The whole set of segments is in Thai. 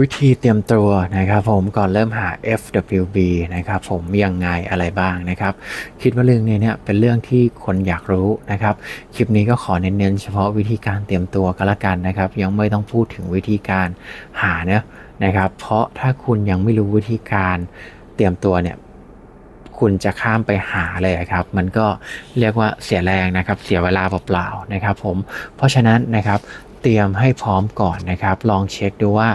วิธีเตรียมตัวนะครับผมก่อนเริ่มหา FWB นะครับผมยังไงอะไรบ้างนะครับ คิดว่าเรื่องนี้เนี่ยเป็นเรื่องที่คนอยากรู้นะครับ คลิปนี้ก็ขอเน้นๆเฉพาะวิธีการเตรียมตัวก็แล้วกันนะครับ ยังไม่ต้องพูดถึงวิธีการหาเนะนะครับ เพราะถ้าคุณยังไม่รู้วิธีการเตรียมตัวเนี่ยคุณจะข้ามไปหาเลยครับ มันก็เรียกว่าเสียแรงนะครับ เสียเวลาเปล่าๆนะครับ ผม เพราะฉะนั้นนะครับ เตรียมให้พร้อมก่อนนะครับ ลองเช็คดูว่า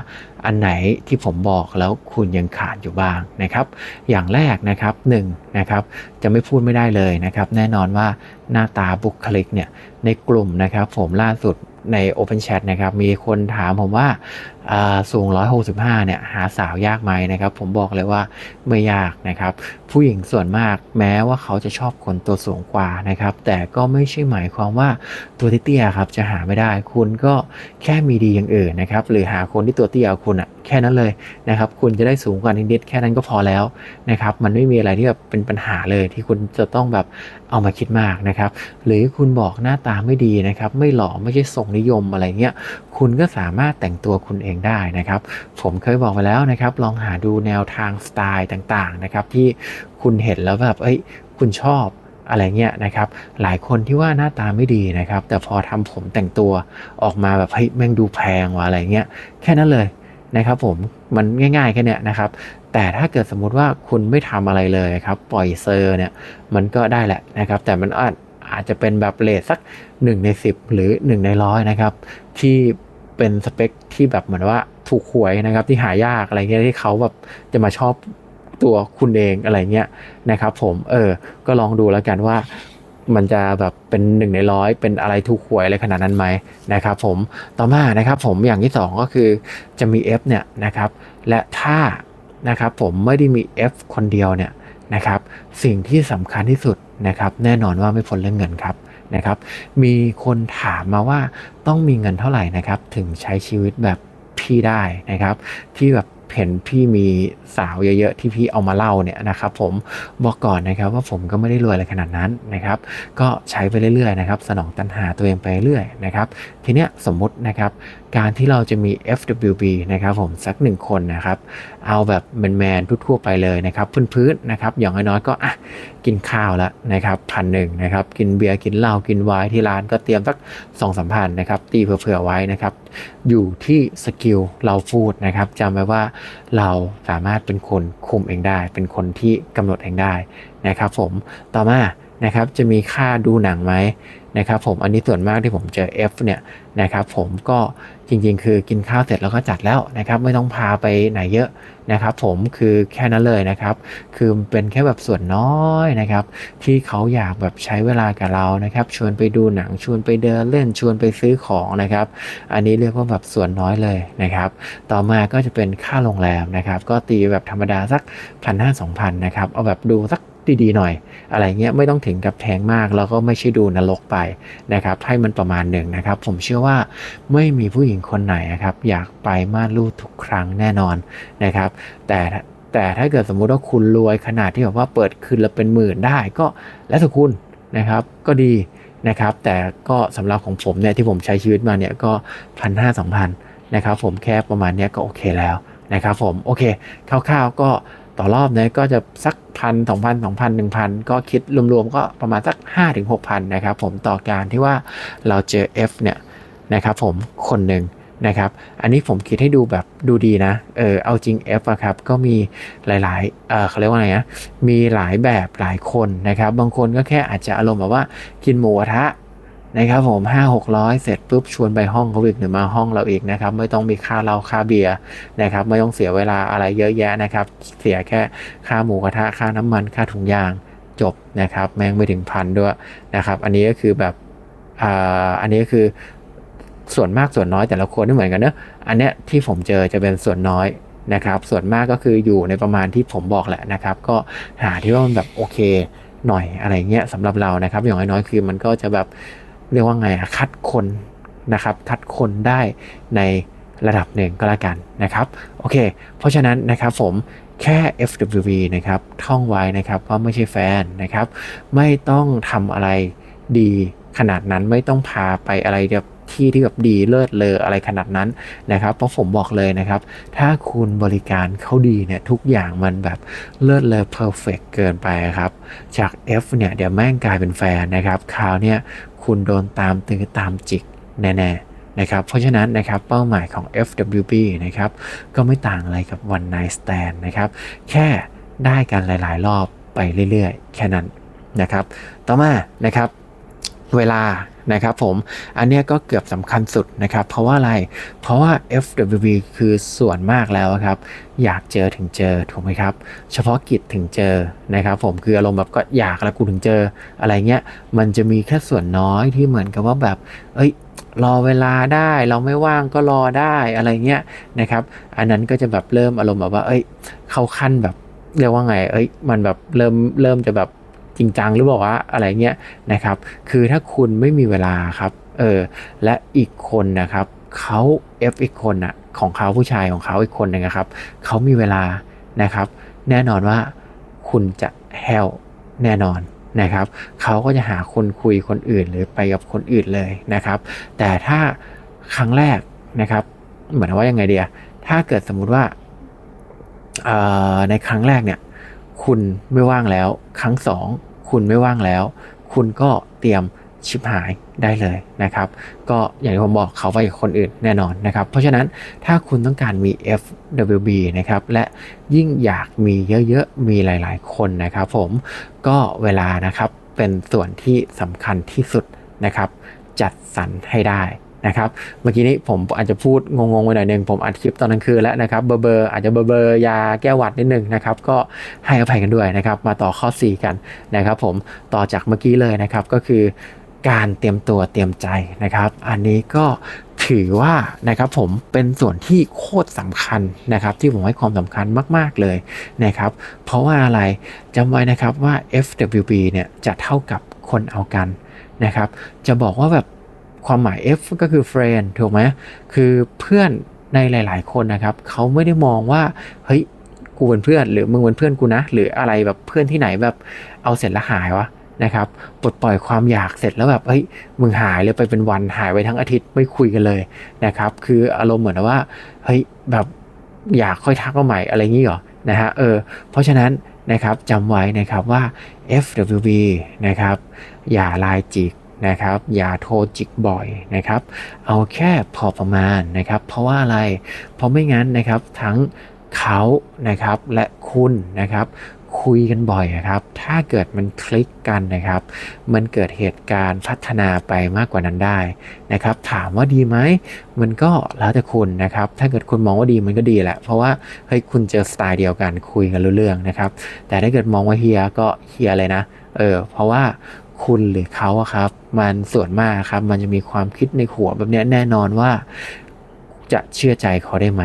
อันไหนที่ผมบอกแล้วคุณยังขาดอยู่บ้างนะครับ อย่างแรกนะครับหนึ่งนะครับจะไม่พูดไม่ได้เลยนะครับ แน่นอนว่าหน้าตาบุคลิกเนี่ยในกลุ่มนะครับ ผมล่าสุดใน Open Chat นะครับมีคนถามผมว่า สูง 165 เนี่ย หาสาวยากไหมนะครับ ผมบอกเลยว่าไม่ยากนะครับ ผู้หญิงส่วนมากแม้ว่าเขาจะชอบคนตัวสูงกว่านะครับ แต่ก็ไม่ใช่หมายความว่าตัวเตี้ยครับจะหาไม่ได้ คุณก็แค่มีดีอย่างอื่นนะครับ หรือหาคนที่ตัวเตี้ยคุณอะแค่นั้นเลยนะครับ คุณจะได้สูงกว่านิดๆแค่นั้นก็พอแล้วนะครับ มันไม่มีอะไรที่แบบเป็นปัญหาเลยที่คุณจะต้องแบบเอามาคิดมากนะครับ หรือคุณบอกหน้าตาไม่ดีนะครับ ไม่หล่อไม่ใช่ทรงนิยมอะไรเงี้ย คุณก็สามารถแต่งตัวคุณเองได้นะครับ ผมเคยบอกไปแล้วนะครับ ลองหาดูแนวทางสไตล์ต่างๆนะครับที่คุณเห็นแล้วแบบเอ้ยคุณชอบอะไรเงี้ยนะครับ หลายคนที่ว่าหน้าตาไม่ดีนะครับ แต่พอทำผมแต่งตัวออกมาแบบเฮ้ยแม่งดูแพงว่ะอะไรเงี้ยแค่นั้นเลยนะครับผมมันง่ายๆแค่เนี้ยนะครับแต่ถ้าเกิดสมมุติว่าคุณไม่ทำอะไรเลยครับ ปล่อยเซอร์เนี่ยมันก็ได้แหละนะครับ แต่มันอาจอาจจะเป็นแบบเลทสัก 1 ใน 10 หรือ 1 ในร้อยนะครับ ที่ เป็นสเปคที่แบบเหมือนว่าถูกหวยนะครับที่หายากอะไรเงี้ยที่เขาแบบจะมาชอบตัวคุณเองอะไรเงี้ยนะครับ ผมเออก็ลองดูแล้วกันว่ามันจะแบบเป็นหนึ่งในร้อยเป็นอะไรถูกหวยอะไรขนาดนั้นไหมนะครับผมต่อมานะครับผมอย่างที่สองก็คือจะมี F เนี่ยนะครับและถ้านะครับผมไม่ได้มี F คนเดียวเนี่ยนะครับสิ่งที่สำคัญที่สุดนะครับแน่นอนว่าไม่พ้นเรื่องเงินครับ นะครับ มีคนถามมาว่าต้องมีเงินเท่าไหร่นะครับ ถึงใช้ชีวิตแบบพี่ได้นะครับ ที่แบบเห็นพี่มีสาวเยอะๆที่พี่เอามาเล่าเนี่ยนะครับผมบอกก่อนนะครับว่าผมก็ไม่ได้รวยอะไรขนาดนั้นนะครับ ก็ใช้ไปเรื่อยๆนะครับ สนองตัณหาตัวเองไปเรื่อยนะครับ ทีเนี้ยสมมุตินะครับการที่เราจะมี FWB นะครับผมสักหนึ่งคนนะครับ เอาแบบแมนๆทั่วๆไปเลยนะครับพื้นๆนะครับ อย่างน้อยๆก็อะกินข้าวแล้วนะครับพันหนึ่งนะครับ กินเบียร์กินเหล้ากินไวน์ที่ร้านก็เตรียมสักสองสามพันนะครับ ตีเผื่อๆไว้นะครับ อยู่ที่สกิลเราพูดนะครับจำไว้ว่าเราสามารถเป็นคนคุมเองได้ เป็นคนที่กำหนดเองได้นะครับ ผมต่อมา นะครับจะมีค่าดูหนังไหมนะครับผมอันนี้ส่วนมากที่ผมเจอ F เนี่ยนะครับผมก็จริงๆ คือกินข้าวเสร็จแล้วก็จัดแล้วนะครับไม่ต้องพาไปไหนเยอะนะครับผมคือแค่นั้นเลยนะครับ คือเป็นแค่แบบส่วนน้อยนะครับ ที่เขาอยากแบบใช้เวลากับเรานะครับ ชวนไปดูหนังชวนไปเดินเล่นชวนไปซื้อของนะครับ อันนี้เรียกว่าแบบส่วนน้อยเลยนะครับ ต่อมาก็จะเป็นค่าโรงแรมนะครับ ก็ตีแบบธรรมดาสักพันห้าสองพันนะครับเอาแบบดูสัก ดีๆหน่อย อะไรเงี้ยไม่ต้องถึงกับแพงมาก แล้วก็ไม่ใช่ดูนรกไปนะครับให้มันประมาณหนึ่งนะครับ ผมเชื่อว่าไม่มีผู้หญิงคนไหนนะครับอยากไปม่านรูดทุกครั้งแน่นอนนะครับ แต่แต่ถ้าเกิดสมมุติว่าคุณรวยขนาดที่แบบว่าเปิดคืนละเป็นหมื่นได้ก็แล้วแต่คุณนะครับก็ดีนะครับ แต่ก็สำหรับของผมเนี่ยที่ผมใช้ชีวิตมาเนี่ยก็พันห้าสองพันนะครับผมแค่ประมาณเนี้ยก็โอเคแล้วนะครับผมโอเคคร่าวๆก็ ต่อรอบเนี่ยก็จะสักพันสองพันสองพันหนึ่งพันก็คิดรวมๆก็ประมาณสักห้าถึงหกพันนะครับผมต่อการที่ว่าเราเจอ F เนี่ยนะครับผมคนหนึ่งนะครับอันนี้ผมคิดให้ดูแบบดูดีนะเออเอาจริง F อะครับก็มีหลายๆเออเขาเรียกว่าไงนะมีหลายแบบหลายคนนะครับบางคนก็แค่อาจจะอารมณ์แบบว่ากินหมูกระทะ นะครับผมห้าหกร้อยเสร็จปุ๊บชวนไปห้องเขาอีกหรือมาห้องเราอีกนะครับ ไม่ต้องมีค่าเหล้าค่าเบียร์นะครับ ไม่ต้องเสียเวลาอะไรเยอะแยะนะครับ เสียแค่ค่าหมูกระทะค่าน้ำมันค่าถุงยางจบนะครับ แม่งไม่ถึงพันด้วยนะครับ อันนี้ก็คือแบบอ่าอันนี้ก็คือส่วนมากส่วนน้อยแต่ละคนไม่เหมือนกันเนอะอันเนี้ยที่ผมเจอจะเป็นส่วนน้อยนะครับ ส่วนมากก็คืออยู่ในประมาณที่ผมบอกแหละนะครับ ก็หาที่ว่ามันแบบโอเคหน่อยอะไรเงี้ยสำหรับเรานะครับ อย่างน้อยๆคือมันก็จะแบบ เรียกว่าไงคัดคนนะครับคัดคนได้ในระดับหนึ่งก็แล้วกันนะครับโอเค เพราะฉะนั้นนะครับผมแค่ FWV นะครับท่องไว้นะครับว่าไม่ใช่แฟนนะครับ ไม่ต้องทำอะไรดีขนาดนั้นไม่ต้องพาไปอะไรแบบ ที่ที่แบบดีเลิศเลออะไรขนาดนั้นนะครับ เพราะผมบอกเลยนะครับ ถ้าคุณบริการเขาดีเนี่ยทุกอย่างมันแบบเลิศเลอเพอร์เฟกเกินไปครับ จาก F เนี่ยเดี๋ยวแม่งกลายเป็นแฟนนะครับคราวเนี่ยคุณโดนตามตื้อตามจิกแน่ๆนะครับเพราะฉะนั้นนะครับเป้าหมายของ FWB นะครับก็ไม่ต่างอะไรกับ One Night Stand นะครับแค่ได้กันหลาย ๆ รอบไปเรื่อย ๆ แค่นั้นนะครับ ต่อมานะครับเวลา นะครับผม อันเนี้ยก็เกือบสำคัญสุดนะครับ เพราะว่าอะไร เพราะว่า FWB คือส่วนมากแล้วครับ อยากเจอถึงเจอถูกไหมครับ เฉพาะกิจถึงเจอนะครับ ผมคืออารมณ์แบบก็อยากแล้วกูถึงเจออะไรเงี้ย มันจะมีแค่ส่วนน้อยที่เหมือนกับว่าแบบ เอ้ยรอเวลาได้เราไม่ว่างก็รอได้อะไรเงี้ยนะครับ อันนั้นก็จะแบบเริ่มอารมณ์แบบว่า เอ้ย เข้าขั้นแบบเรียกว่าไง เอ้ย มันแบบเริ่มเริ่มจะแบบ จริงจังหรือเปล่าอะไรเงี้ยนะครับ คือถ้าคุณไม่มีเวลาครับเออและอีกคนนะครับเขา F อีกคนน่ะของเขาผู้ชายของเขาอีกคนหนึ่งนะครับเขามีเวลานะครับ แน่นอนว่าคุณจะแฮลแน่นอนนะครับเขาก็จะหาคนคุยคนอื่นหรือไปกับคนอื่นเลยนะครับ แต่ถ้าครั้งแรกนะครับ เหมือนว่ายังไงเดียถ้าเกิดสมมุติว่าในครั้งแรกเนี่ย คุณไม่ว่างแล้วครั้งสอง คุณไม่ว่างแล้ว คุณก็เตรียมชิบหายได้เลยนะครับ ก็อย่างที่ผมบอกเขาไปกับคนอื่นแน่นอนนะครับ เพราะฉะนั้นถ้าคุณต้องการมี FWB นะครับและยิ่งอยากมีเยอะๆ มีหลายๆ คนนะครับผมก็เวลานะครับเป็นส่วนที่สำคัญที่สุดนะครับ จัดสรรให้ได้ นะครับเมื่อกี้นี้ผมอาจจะพูดงงๆไปหน่อยหนึ่งผมอัดคลิปตอนกลางคืนแล้วนะครับเบอร์เบอร์อาจจะเบอร์เบอร์ยาแก้หวัดนิดนึงนะครับก็ให้อภัยกันด้วยนะครับมาต่อข้อ 4 กันนะครับผมต่อจากเมื่อกี้เลยนะครับก็คือการเตรียมตัวเตรียมใจนะครับ อันนี้ก็ถือว่านะครับผมเป็นส่วนที่โคตรสำคัญนะครับ ที่ผมให้ความสำคัญมาก ๆ เลยนะครับ เพราะว่าอะไรจำไว้นะครับว่า FWB เนี่ยจะเท่ากับคนเอากันนะครับ จะบอกว่าแบบ ความหมาย F ก็คือ friend ถูกไหมคือเพื่อนในหลาย ๆ คนนะครับเขาไม่ได้มองว่าเฮ้ยกูเป็นเพื่อน หรือมึงเป็นเพื่อนกูนะ หรืออะไรแบบเพื่อนที่ไหนแบบเอาเสร็จแล้วหายวะนะครับปลดปล่อยความอยากเสร็จแล้วแบบเฮ้ยมึงหายเลยไปเป็นวันหายไปทั้งอาทิตย์ไม่คุยกันเลยนะครับคืออารมณ์เหมือนว่าเฮ้ยแบบอยากค่อยทักมาใหม่อะไรงี้เหรอนะฮะเออเพราะฉะนั้นนะครับจำไว้นะครับว่า FWB นะครับอย่าลายจิก นะครับ อย่าโทรจิกบ่อยนะครับ เอาแค่พอประมาณนะครับ เพราะว่าอะไร เพราะไม่งั้นนะครับทั้งเขานะครับและคุณนะครับคุยกันบ่อยอะครับ ถ้าเกิดมันคลิกกันนะครับ มันเกิดเหตุการณ์พัฒนาไปมากกว่านั้นได้นะครับ ถามว่าดีไหม มันก็แล้วแต่คุณนะครับ ถ้าเกิดคุณมองว่าดีมันก็ดีแหละ เพราะว่าเฮ้ยคุณเจอสไตล์เดียวกันคุยกันรู้เรื่องนะครับ แต่ถ้าเกิดมองว่าเฮียก็เฮียเลยนะ เออ เพราะว่า คุณหรือเขาอะครับ มันส่วนมากครับ มันจะมีความคิดในหัวแบบนี้แน่นอนว่าจะเชื่อใจเขาได้ไหม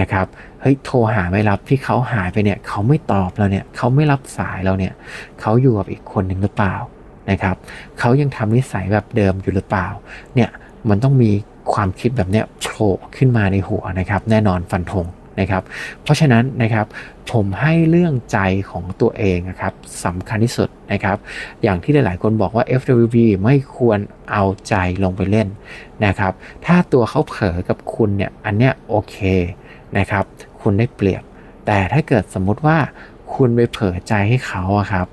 นะครับเฮ้ยโทรหาไม่รับที่เขาหายไปเนี่ย เขาไม่ตอบเราเนี่ย เขาไม่รับสายเราเนี่ย เขาอยู่กับอีกคนหนึ่งหรือเปล่านะครับเขายังทำนิสัยแบบเดิมอยู่หรือเปล่า เนี่ยมันต้องมีความคิดแบบเนี้ยโผล่ขึ้นมาในหัวนะครับ แน่นอนฟันธง นะครับ เพราะฉะนั้นนะครับผมให้เรื่องใจของตัวเองนะครับสำคัญที่สุดนะครับ อย่างที่หลาย ๆ คนบอกว่า FWB ไม่ควรเอาใจลงไปเล่นนะครับ ถ้าตัวเขาเผลอกับคุณเนี่ยอันเนี้ยโอเคนะครับ คุณได้เปรียบ แต่ถ้าเกิดสมมุติว่าคุณไปเผลอใจให้เขาอะครับ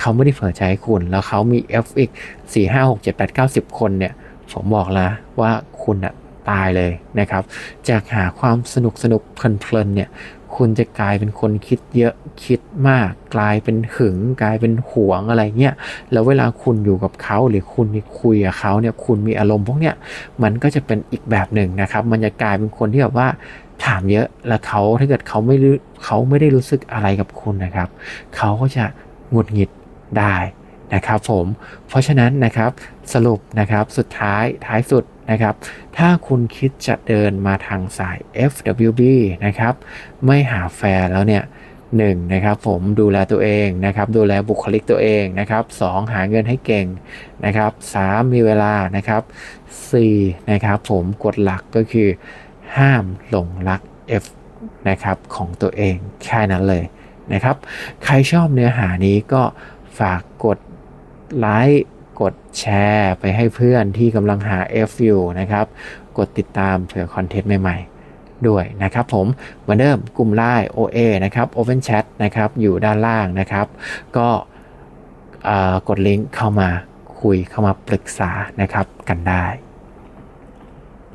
เขาไม่ได้เผลอใจให้คุณ แล้วเขามี F อีก4 5 6 7 8 9 10 คนเนี่ยผมบอกแล้วว่าคุณอะ ตายเลยนะครับ จากหาความสนุกสนุกเพลินๆเนี่ยคุณจะกลายเป็นคนคิดเยอะคิดมาก กลายเป็นหึง กลายเป็นหวงอะไรเงี้ยแล้วเวลาคุณอยู่กับเขาหรือคุณคุยกับเขาเนี่ยคุณมีอารมณ์พวกเนี้ยมันก็จะเป็นอีกแบบหนึ่งนะครับ มันจะกลายเป็นคนที่แบบว่าถามเยอะแล้วเขาถ้าเกิดเขาไม่รู้เขาไม่ได้รู้สึกอะไรกับคุณนะครับ เขาก็จะหงุดหงิดได้นะครับผมเพราะฉะนั้นนะครับสรุปนะครับสุดท้ายท้ายสุด นะครับ ถ้าคุณคิดจะเดินมาทางสาย FWB นะครับ ไม่หาแฟนแล้วเนี่ยหนึ่งนะครับผมดูแลตัวเองนะครับดูแลบุคลิกตัวเองนะครับสองหาเงินให้เก่งนะครับสามมีเวลานะครับสี่นะครับผมกฎหลักก็คือห้ามหลงรัก F นะครับของตัวเองแค่นั้นเลยนะครับ ใครชอบเนื้อหานี้ก็ฝากกดไลค์ กดแชร์ไปให้เพื่อนที่กำลังหา F อยู่นะครับ กดติดตามเผื่อคอนเทนต์ใหม่ๆ ด้วยนะครับผมเหมือนเดิมกลุ่มไลน์ OA นะครับ Open Chat นะครับอยู่ด้านล่างนะครับ ก็กดลิงก์เข้ามาคุยเข้ามาปรึกษานะครับกันได้